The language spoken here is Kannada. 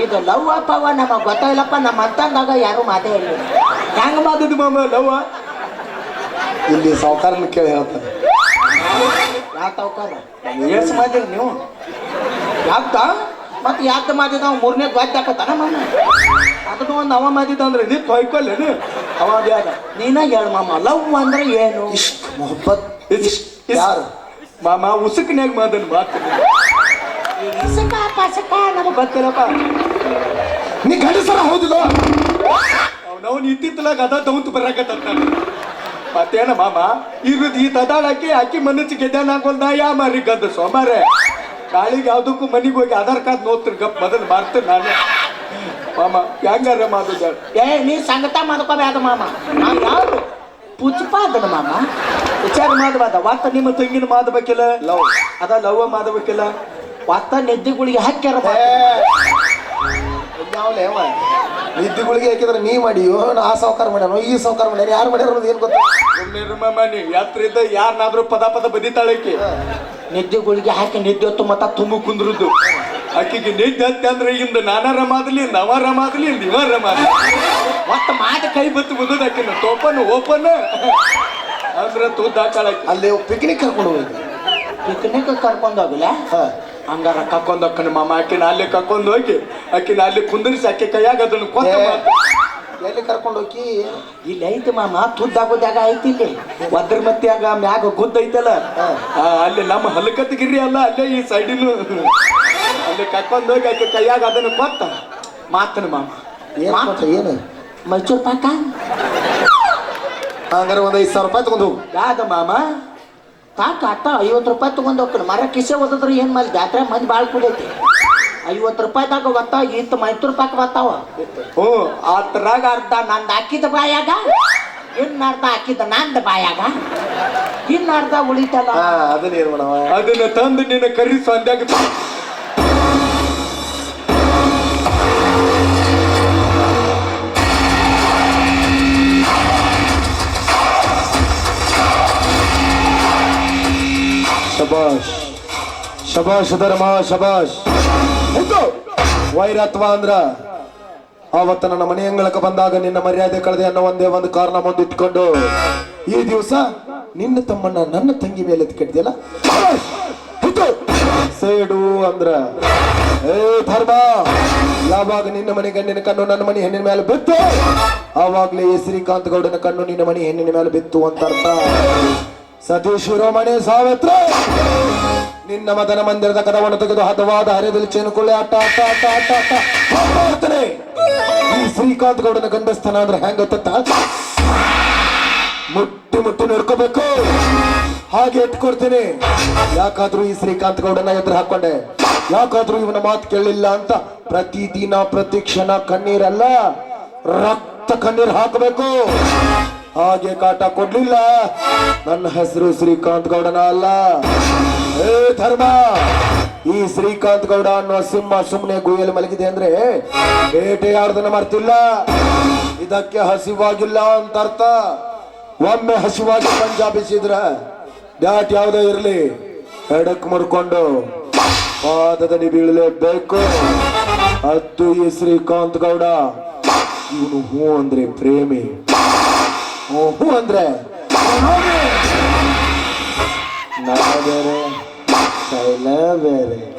ಇದು ಲವ್ ಅಪ್ಪವ ನಮಗೆ ಗೊತ್ತಾಗಿಲ್ಲಪ್ಪ ನಮ್ಮ ಅಂತಂದಾಗ ಯಾರು ಮಾತೇ ಇಲ್ಲ ಹೆಂಗ ಮಾತದ ಮಾಮ ಲವ್ ಇಲ್ಲಿ ಸಾವುಕಾರನ ಕೇಳಿ ಹೇಳ್ತಾರೆ ಯಾವ ಸಾವುಕಾರ? ಮಾಡಿರಿ ನೀವು. ಯಾಕ ಮತ್ ಯಾಕ ಮಾಡಿದ ಮೂರನೇ ದ್ವಾಜಾಕತ್ತಾನ ಮಾಮ. ಅದನ್ನು ಒಂದು ಅವ ಮಾತಿದ್ದ ಅಂದ್ರೆ ನೀ ತೊಯ್ಕೊಲ್ಲೇನು? ಅವ ಬ್ಯಾಡ ನೀನ ಹೇಳ ಮಾಮ ಲವ್ ಅಂದ್ರೆ ಏನು? ಇಷ್ಟ ಮೊಹಬ್ಬತ್. ಯಾರು? ಮಾಮ ಉಸುಕ್ನ್ಯಾಗ ಮಾದನ್ ಮಾತು. ಇಸಕ ಪಸಕ ನಮಗ್ ಗೊತ್ತಿಲ್ಲಪ್ಪ. ನೀ ಗಂಡಸರ ಹೌದಿಲ್ಲ ಅವನವನ್ ಇತ್ತಿತ್ತಲಾಗ ಅದ ದೌಂತ್ ಬರಕತ್ತ ಮತ್ತೇನ ಮಾಮ ಇರುದ್ ಈ ತದಾಳಕ್ಕೆ ಅಕ್ಕಿ ಮನಸ್ಸು ಗೆದ್ದಾನ ಹಾಕೊಂಡ್ ನಾ ಯಾ ಮಾರಿ ಗಂದ ಸೋಮಾರೆ ನಾಳಿಗೆ ಯಾವ್ದಕ್ಕೂ ಮನಿಗೆ ಹೋಗಿ ಆಧಾರ್ ಕಾರ್ಡ್ ನೋಡ್ತೀನಿ ಗಪ್ ಮೊದಲು ಮಾಡ್ತೀನಿ ನಾನು. ಮಾಮ ಹೆಂಗಾರ ಮಾತದ ಏ ನೀ ಸಂಗತ ಮಾಡ್ಕೋಬೇಡ ಮಾಮ. ನಾನು ಯಾವ್ದು? ಪುಚ್ಚಪ್ಪ ಅದನ ಮಾಮ. ವಿಚಾರ ಮಾಡಬಾರ್ದ ವಾತ ನಿಮ್ಮ ತಂಗಿನ ಮಾಡಬೇಕಿಲ್ಲ ಲವ್. ಅದ ಲವ್ ಮಾಡಬೇಕಿಲ್ಲ ಒತ್ತ ನೆದ್ದಿಗಳಿಗೆ ಹಾಕ್ಯಾರ ಯಾವಲೇ ಅವ? ನಿದ್ದಿಗಳಿಗೆ ಹಾಕಿದ್ರೆ ನೀ ಮಾಡಿಯೋ ನಾ ಆ ಸಾವುಕಾರ ಮಾಡ್ಯಾನೋ ಈ ಸಾವುಕಾರ ಮಾಡ್ಯಾನ ಯಾರು ಮಾಡ್ಯಾರ ಅನ್ನೋದು ಏನು ಗೊತ್ತಾ? ಸುಮ್ಮನೆ ಮಾಮ ನೀ ಯಾತ್ರ ಇದ್ದ ಯಾರನ್ನಾದ್ರೂ ಪದ ಪದ ಬದಿತಾಳಕ್ಕೆ. ನಿದ್ದಿಗಳಿಗೆ ಹಾಕಿ ನಿದ್ದೆ ಹೊತ್ತು ಮತ್ತ ತುಂಬ ಕುಂದ್ರದ್ದು ಆಕಿಗೆ ನಿದ್ದೆ ಹತ್ತೆ ಅಂದ್ರೆ ಇಂದ ನಾನಾರ ಮಾದಲಿ ನವಾರ ಮಾದಲಿ ನಿವಾರ ಮಾದಲಿ. ಮತ್ತ ಮಾತ ಕೈ ಬತ್ತು ಬಂದದ ಆಕಿನ. ತೋಪನ್ ಓಪನ್. ಅಂದ್ರೆ ತೂದ್ದಾಕಾಳಕ್ಕೆ ಅಲ್ಲಿ ಪಿಕ್ನಿಕ್ ಕರ್ಕೊಂಡು ಹೋಗಿ ಪಿಕ್ನಿಕ್ ಕರ್ಕೊಂಡೋಗಲ್ಲ ಹಾ. ಹಂಗಾರ ಕಕ್ಕೊಂಡ್ ಅಕ್ಕನ ಮಾಮ. ಆಕಿನ ಅಲ್ಲಿ ಕಕ್ಕೊಂಡ್ ಹೋಗಿ ಆಕಿನ ಅಲ್ಲಿ ಕುಂದ್ರಿಸಿ ಆಕೆ ಕೈಯಾಗ ಅದನ್ನು ಕೊತ್ತ. ಎಲ್ಲಿ ಕರ್ಕೊಂಡು ಹೋಗಿ? ಇಲ್ಲಿ ಐತಿ ಮಾಮ ತುದ್ದಾಗೋದಾಗ ಐತಿ ಇಲ್ಲಿ. ಒದ್ರ ಮತ್ತೆ ಆಗ ಮ್ಯಾಗ ಗುದ್ದ ಐತಲ್ಲ. ಅಲ್ಲಿ ನಮ್ಮ ಹಲಕತ್ಗಿರಿ ಅಲ್ಲ ಅಲ್ಲೇ ಈ ಸೈಡಿನ. ಅಲ್ಲಿ ಕರ್ಕೊಂಡು ಹೋಗಿ ಆಕೆ ಕೈಯಾಗ ಅದನ್ನು ಕೊತ್ತ ಮಾತನ ಮಾಮ. ಏನು ಏನು? ಮೈಸೂರು ಪಾಕ? ಹಂಗಾರೆ ಒಂದು ಐದು ಸಾವಿರ ರೂಪಾಯಿ ತಗೊಂಡು ಯಾವ್ದ ಮಾಮ? ತಾಕ ಅತ್ತ ಐವತ್ತು ರೂಪಾಯಿ ತಗೊಂಡ್ ಹೋಗ್ತಾನೆ. ಮರ ಕಿಸೆ ಓದಿದ್ರೆ ಏನು ಮಾಡಿ ಜಾತ್ರೆ ಮಂದಿ ಭಾಳ ಕುಡೈತಿ. ಐವತ್ತು ರೂಪಾಯಿದಾಗ ಒತ್ತ ಇತ್ತು ಮೈಸೂರು ರೂಪಾಯಿ ಬರ್ತಾವ ಹ್ಞೂ, ಅದ್ರಾಗ ಅರ್ಧ ನಂದು ಹಾಕಿದ ಬಾಯಾಗ ಇನ್ನು ಅರ್ಧ ಹಾಕಿದ ನಂದ ಬಾಯಾಗ. ಇನ್ನು ಅರ್ಧ ಉಳಿತಲ್ಲ? ಅದನ್ನ ತಂದು ನಿನ್ನ ಕರಿ ಸಂಧ್ಯಾಗ ಶಬಾಷ್ ಶಬಾಷ್ ಧರ್ಮ ಶಬಾಷ್. ವೈರತ್ವ ಅಂದ್ರ ಆವತ್ತ ನನ್ನ ಮನೆ ಅಂಗಳಕ್ಕೆ ಬಂದಾಗ ನಿನ್ನ ಮರ್ಯಾದೆ ಕಳೆದೆ ಅನ್ನೋ ಒಂದೇ ಒಂದು ಕಾರಣ ಮುಂದಿಟ್ಕೊಂಡು ಈ ದಿವಸ ನಿನ್ನ ತಮ್ಮನ್ನ ನನ್ನ ತಂಗಿ ಮೇಲೆ ಎತ್ಕಟ್ಟಿದೆಯಲ್ಲ. ಸೇಡು ಅಂದ್ರ ಏ ಧರ್ಮ! ಯಾವಾಗ ನಿನ್ನ ಮನೆ ಗಂಡಿನ ಕಣ್ಣು ನನ್ನ ಮನೆ ಹೆಣ್ಣಿನ ಮೇಲೆ ಬಿತ್ತು? ಆವಾಗ್ಲೇ ಶ್ರೀಕಾಂತ್ ಗೌಡನ ಕಣ್ಣು ನಿನ್ನ ಮನೆ ಹೆಣ್ಣಿನ ಮೇಲೆ ಬಿತ್ತು ಅಂತ ಅರ್ಥ. ಸತೀಶ್ ಶಿರೋಮಣಿ ಸಾವಿತ್ರ! ನಿನ್ನ ಮದನ ಮಂದಿರದ ಕದವನ್ನು ತೆಗೆದು ಹದವಾದ ಹರಿದಲ್ಲಿ ಚೇನುಕೊಳ್ಳಿ. ಆಟ ಆಟ ಆಟ ಆಟ ಆಟ ಮಾಡ್ತಾನೆ. ಈ ಶ್ರೀಕಾಂತ್ ಗೌಡನ ಗಂಡಸ್ಥಾನ ಅಂದ್ರೆ ಹೆಂಗ ಮುಟ್ಟಿ ಮುಟ್ಟಿ ನೋಡ್ಕೋಬೇಕು. ಹಾಗೆ ಇಟ್ಕೊಡ್ತೀನಿ ಯಾಕಾದ್ರೂ ಈ ಶ್ರೀಕಾಂತ್ ಗೌಡನ ಎದುರು ಹಾಕೊಂಡೆ. ಯಾಕಾದ್ರೂ ಇವನ ಮಾತು ಕೇಳಲಿಲ್ಲ ಅಂತ ಪ್ರತಿದಿನ, ಪ್ರತಿ ಕ್ಷಣ ಕಣ್ಣೀರಲ್ಲ, ರಕ್ತ ಕಣ್ಣೀರ್ ಹಾಕಬೇಕು. ಹಾಗೆ ಕಾಟ ಕೊಡ್ಲಿಲ್ಲ. ನನ್ನ ಹೆಸರು ಶ್ರೀಕಾಂತ್ ಗೌಡನ ಅಲ್ಲ. ಏ ಧರ್ಮ, ಈ ಶ್ರೀಕಾಂತ್ ಗೌಡ ಅನ್ನೋ ಸಿಂಹ ಸುಮ್ಮನೆ ಗುಹೆಯಲ್ಲಿ ಮಲಗಿದೆ ಅಂದ್ರೆ ಬೇಟೆಯಾಡೋದನ್ನ ಮರ್ತಿಲ್ಲ. ಇದಕ್ಕೆ ಹಸಿವಾಗಿಲ್ಲ ಅಂತ ಅರ್ಥ. ಒಮ್ಮೆ ಹಸಿವಾಗಿ ಪಂಜಾಬಿಸಿದ್ರ ಡ್ಯಾಟ್ ಯಾವುದೇ ಇರಲಿ. ಎಡಕ್ ಮುಡ್ಕೊಂಡು ಪಾದದಡಿ ಬೀಳಲೇಬೇಕು. ಅದು ಈ ಶ್ರೀಕಾಂತ್ ಗೌಡ. ಇವನು ಹೂ ಅಂದ್ರೆ ಪ್ರೇಮಿ. ಹ್ಞೂ ಅಂದ್ರೆ? ನಾ ಬೇರೆ ಶೈಲ ಬೇರೆ.